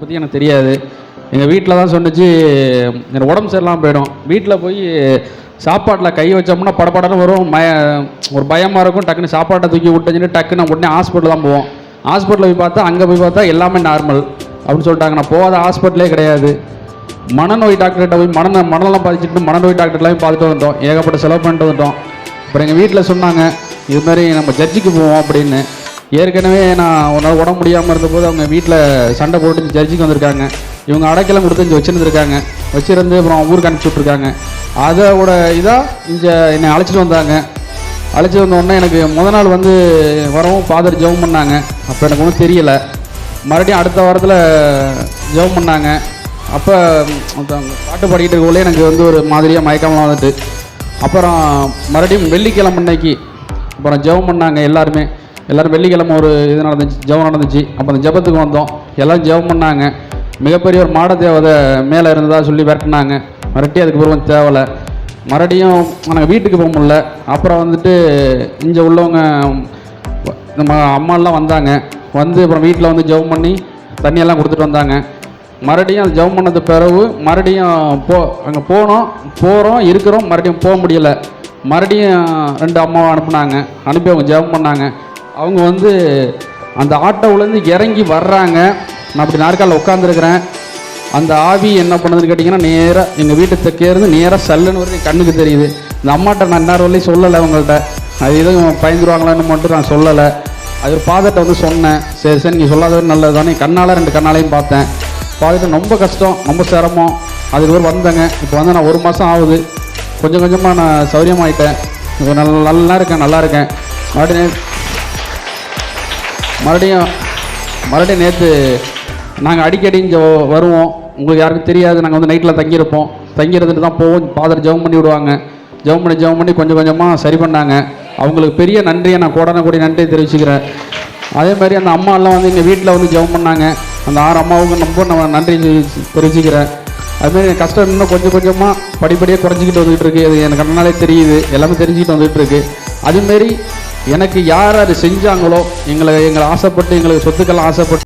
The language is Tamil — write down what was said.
பற்றி எனக்கு தெரியாது. எங்கள் வீட்டில் தான் சொன்னிச்சு எனக்கு உடம்பு சரியில்லாமல் போயிடும். வீட்டில் போய் சாப்பாட்டில் கை வச்சோம்னா படப்படன்னு வரும். மய ஒரு பயமாக இருக்கும். டக்குன்னு சாப்பாட்டை தூக்கி விட்டுச்சுன்னு டக்குன்னு உடனே ஹாஸ்பிட்டல் தான் போவோம். ஹாஸ்பிட்டலில் போய் பார்த்தா அங்கே போய் பார்த்தா எல்லாமே நார்மல் அப்படின்னு சொல்லிட்டாங்க. நான் போகாத ஹாஸ்பிட்டலே கிடையாது. மனநோய் டாக்டர்கிட்ட போய் மன மனநலம் பாதிச்சுட்டு மனநோய் டாக்டர்லாம் போய் பார்த்துட்டு வந்துட்டோம். ஏகப்பட்ட செலவு பண்ணிட்டு வந்துட்டோம். அப்புறம் எங்கள் வீட்டில் சொன்னாங்க இது மாதிரி நம்ம ஜட்ஜுக்கு போவோம் அப்படின்னு. ஏற்கனவே நான் ஒரு நாள் உடம்பு முடியாமல் இருந்தபோது அவங்க வீட்டில் சண்டை போட்டு ஜட்ஜிக்கு வந்திருக்காங்க. இவங்க அடைக்கலம் கொடுத்து இங்கே வச்சுருந்துருக்காங்க. வச்சுருந்து அப்புறம் ஊருக்கு அனுப்பிச்சி விட்ருக்காங்க அதோட இதாக இங்கே என்னை அழைச்சிட்டு வந்தாங்க. அழைச்சிட்டு வந்தோடனே எனக்கு முத நாள் வந்து வரவும் ஃபாதர் ஜெபம் பண்ணாங்க. அப்போ எனக்கு ஒன்றும் தெரியலை. மறுபடியும் அடுத்த வாரத்தில் ஜெபம் பண்ணாங்க. அப்போ பாட்டு பாடிக்கிட்டு இருக்கக்குள்ளே எனக்கு வந்து ஒரு மாதிரியாக மயக்கமாக வந்துட்டு. அப்புறம் மறுபடியும் வெள்ளிக்கிழமை அன்னைக்கு அப்புறம் ஜெபம் பண்ணாங்க எல்லாருமே. எல்லோரும் வெள்ளிக்கிழமை ஒரு இது நடந்துச்சு ஜெபம் நடந்துச்சு. அப்போ அந்த ஜெபத்துக்கு வந்தோம். எல்லாம் ஜெபம் பண்ணாங்க. மிகப்பெரிய ஒரு மாட தேவதை மேலே இருந்ததாக சொல்லி விரட்டினாங்க. மிரட்டி அதுக்கு பிறகு தேவலை. மறுபடியும் நாங்கள் வீட்டுக்கு போக முடியல. அப்புறம் வந்துட்டு இங்கே உள்ளவங்க நம்ம அம்மாலாம் வந்தாங்க. வந்து அப்புறம் வீட்டில் வந்து ஜெபம் பண்ணி தண்ணியெல்லாம் கொடுத்துட்டு வந்தாங்க. மறுபடியும் அது ஜெபம் பண்ணது பிறகு மறுபடியும் போ அங்கே போனோம் போகிறோம் இருக்கிறோம். மறுபடியும் போக முடியல. மறுபடியும் ரெண்டு அம்மாவை அனுப்புனாங்க. அனுப்பி அவங்க ஜெபம் பண்ணாங்க. அவங்க வந்து அந்த ஆட்டோவிலேருந்து இறங்கி வர்றாங்க. நான் அப்படி நாற்காலில் உட்காந்துருக்கிறேன் அந்த ஆவி என்ன பண்ணுதுன்னு கேட்டிங்கன்னா நேராக எங்கள் வீட்டு தெற்கேருந்து நேராக சல்லுன்னு வரைக்கும் கண்ணுக்கு தெரியுது. இந்த அம்மாட்ட நான் இன்னொரு வரலையும் சொல்லலை அவங்கள்ட்ட. அது எதுவும் பயந்துருவாங்களான்னு மட்டும் நான் சொல்லலை. அது ஒரு ஃபாதர்கிட்ட வந்து சொன்னேன். சரி சரி நீங்கள் சொல்லாதவர் நல்லது தானே. கண்ணால் ரெண்டு கண்ணாலையும் பார்த்தேன். பார்த்துட்டு ரொம்ப கஷ்டம் ரொம்ப சிரமம். அதுக்கு ஒரு வந்தேங்க. இப்போ வந்து நான் ஒரு மாதம் ஆகுது. கொஞ்சம் கொஞ்சமாக நான் சௌரியமாயிட்டேன். இப்போ நல்லா நல்லா இருக்கேன் நல்லா இருக்கேன். மறுபடியும் மறுபடியும் மறுபடியும் நேற்று நாங்கள் அடிக்கடி இங்கே வருவோம். உங்களுக்கு யாருக்கும் தெரியாது நாங்கள் வந்து நைட்டில் தங்கியிருப்போம். தங்கியிருந்துட்டு தான் போவோம். ஃபாதர் ஜெபம் பண்ணி விடுவாங்க. ஜெபம் பண்ணி ஜெபம் பண்ணி கொஞ்சம் கொஞ்சமாக சரி பண்ணாங்க. அவங்களுக்கு பெரிய நன்றியை நான் கோடான கூடிய நன்றியை தெரிவிச்சுக்கிறேன். அதே மாதிரி அந்த அம்மா எல்லாம் வந்து எங்கள் வீட்டில் வந்து ஜெபம் பண்ணாங்க. அந்த ஆறு அம்மாவுக்கு ரொம்ப நான் நன்றி தெரிவிச்சுக்கிறேன். அதுமாரி என் கஷ்டம் இன்னும் கொஞ்சம் கொஞ்சமாக படிப்படியாக குறைஞ்சிக்கிட்டு வந்துகிட்டு இருக்கு. அது எனக்கு கண்ணாலே தெரியுது. எல்லாமே தெரிஞ்சுக்கிட்டு வந்துகிட்டு இருக்கு. அதுமாரி எனக்கு யார் அது செஞ்சாங்களோ எங்களை எங்களை ஆசைப்பட்டு எங்களுக்கு சொத்துக்கள் ஆசைப்பட்டு